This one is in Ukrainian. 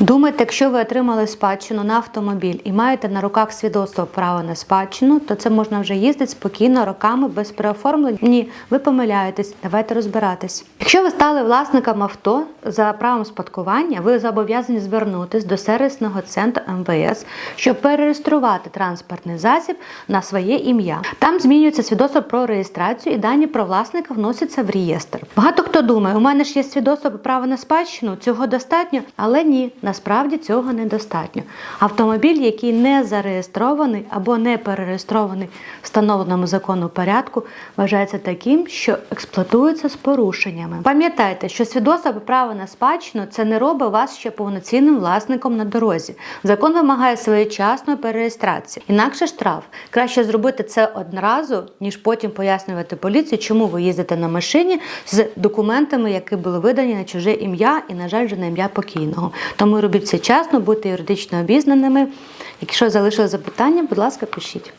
Думаєте, якщо ви отримали спадщину на автомобіль і маєте на руках свідоцтво права на спадщину, то це можна вже їздити спокійно роками без переоформлень? Ні, ви помиляєтесь. Давайте розбиратись. Якщо ви стали власником авто за правом спадкування, ви зобов'язані звернутись до сервісного центру МВС, щоб перереєструвати транспортний засіб на своє ім'я. Там змінюється свідоцтво про реєстрацію і дані про власника вносяться в реєстр. Багато хто думає, у мене ж є свідоцтво про право на спадщину, цього достатньо, але ні, насправді цього недостатньо. Автомобіль, який не зареєстрований або не перереєстрований в встановленому закону порядку, вважається таким, що експлуатується з порушеннями. Пам'ятайте, що свідоцтво право на спадщину це не робить вас ще повноцінним власником на дорозі. Закон вимагає своєчасної перереєстрації. Інакше штраф. Краще зробити це одразу, ніж потім пояснювати поліції, чому ви їздите на машині з документами, які були видані на чуже ім'я і, на жаль, на ім'я покійного. Тому робіть все чесно, будьте юридично обізнаними. Якщо залишили запитання, будь ласка, пишіть.